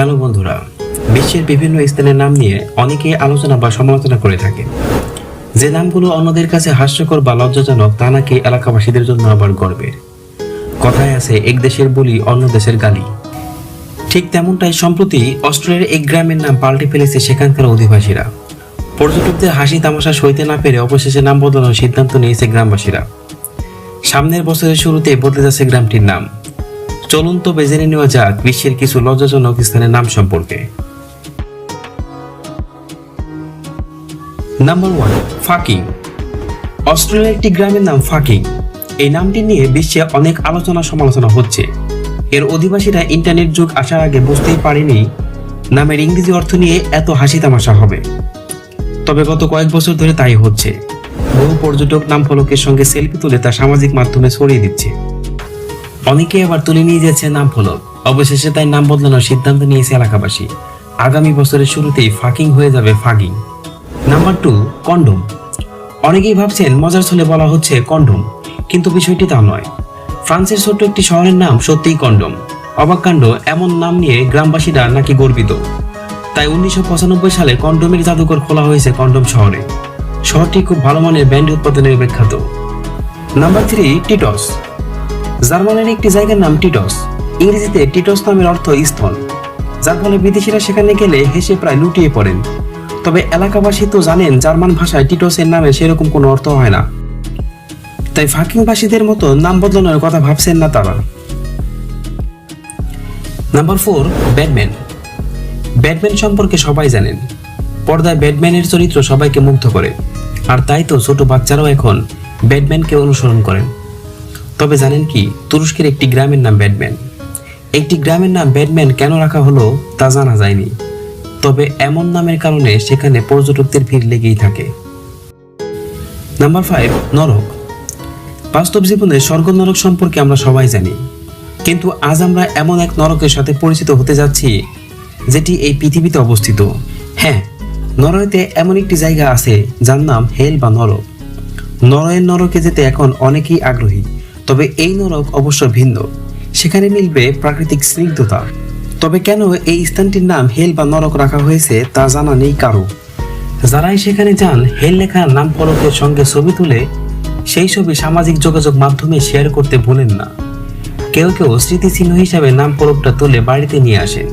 Hello বন্ধুরা, বিশ্বের বিভিন্ন স্থানের নাম নিয়ে অনেকেই আলোচনা বা সমালোচনা করে থাকে। যে নামগুলো অন্যদের কাছে হাস্যকর বা লজ্জাজনক, তা নাকি এলাকাবাসীদের জন্য আবার গর্বের। কথায় আছে, এক দেশের বলি, অন্য দেশের গালি। ঠিক তেমনটাই সম্প্রতি অস্ট্রেলিয়ার এক গ্রামের নাম পাল্টে ফেলেছে সেখানকার অধিবাসীরা। পর্যটকদের হাসি তামাশা সইতে না পেরে অবশেষে নাম বদলানোর সিদ্ধান্ত নিয়েছে গ্রামবাসীরা। সামনের বছরের শুরুতে বদলে যাচ্ছে গ্রামটির নাম। চলুন তো বেজেনে নেওয়া যাক, বিশ্বের কিছু লজ্জাজনক স্থানের নাম সম্পর্কে। নাম্বার ওয়ান ফাকিং অস্ট্রেলিয়ার একটি গ্রামের নাম ফাকিং এই নামটি নিয়ে বিশ্বে অনেক আলোচনা সমালোচনা হচ্ছে। এর অধিবাসীরা ইন্টারনেট যুগ আসার আগে বুঝতেই পারেনি নামের ইংরেজি অর্থ নিয়ে এত হাসি তামাশা হবে। তবে গত কয়েক বছর ধরে তাই হচ্ছে। বহু পর্যটক নাম ফলকের সঙ্গে সেলফি তুলে তা সামাজিক মাধ্যমে ছড়িয়ে দিচ্ছে। অনেকে আবার তুলে নিয়ে যাচ্ছে নাম ফলক অবশেষে তাই নাম বদলানোর সিদ্ধান্ত নিয়েছে এলাকাবাসী। আগামী বছরের শুরুতেই ফাকিং হয়ে যাবে ফাগিং। নাম্বার টু কন্ডম অনেকেই ভাবছেন মজার ছলে বলা হচ্ছে কন্ডম কিন্তু বিষয়টি তা নয়। ফ্রান্সের ছোট্ট একটি শহরের নাম সত্যিই কন্ডম অবাক কাণ্ড, এমন নাম নিয়ে গ্রামবাসীরা নাকি গর্বিত। তাই উনিশশো পঁচানব্বই সালে কন্ডোমের জাদুঘর খোলা হয়েছে কন্ডম শহরে। শহরটি খুব ভালো মানের ব্যান্ড উৎপাদনের বিখ্যাত। নাম্বার থ্রি টিটস জার্মানের একটি জায়গার নাম টিটস। ইংরেজিতে টিটস নামের অর্থ স্থল। যার ফলে বিদেশিরা সেখানে গেলে হেসে প্রায় লুটিয়ে পড়েন। তবে এলাকাবাসী তো জানেন জার্মান ভাষায় টিটসের নামে সেরকম কোনো অর্থ হয় না। তাই ফাঁকিংবাসীদের মতো নাম বদলানোর কথা ভাবছেন না তারা। Number four, Batman. ব্যাটম্যান সম্পর্কে সবাই জানেন। পর্দায় ব্যাটম্যানের চরিত্র সবাইকে মুগ্ধ করে। আর তাই তো ছোট বাচ্চারাও এখন ব্যাটম্যানকে অনুসরণ করেন। তবে জানেন কি, তুরস্কের একটি গ্রামের নাম ব্যাটম্যান। একটি গ্রামের নাম ব্যাটম্যান কেন রাখা হলো তা জানা যায়নি। তবে এমন নামের কারণে সেখানে পর্যটকদের ভিড় লেগেই থাকে। নাম্বার ফাইভ নরক। বাস্তব জীবনে স্বর্গ নরক সম্পর্কে আমরা সবাই জানি। কিন্তু আজ আমরা এমন এক নরকের সাথে পরিচিত হতে যাচ্ছি, যেটি এই পৃথিবীতে অবস্থিত। হ্যাঁ নরওয়েতে এমন একটি জায়গা আছে যার নাম হেল বা নরক। নরওয়ের নরকে যেতে এখন অনেকেই আগ্রহী। তবে এই নরক অবশ্য ভিন্ন। সেখানে মিলবে প্রাকৃতিক স্নিগ্ধতা। তবে কেন এই স্থানটির নাম হেল বা নরক রাখা হয়েছে তা জানা নেই কারও। যারাই সেখানে যান, হেল লেখার নাম ফলকের সঙ্গে ছবি তুলে সেই ছবি সামাজিক যোগাযোগ মাধ্যমে শেয়ার করতে ভুলেন না। কেউ কেউ স্মৃতিচিহ্ন হিসাবে নাম ফলকটা তুলে বাড়িতে নিয়ে আসেন।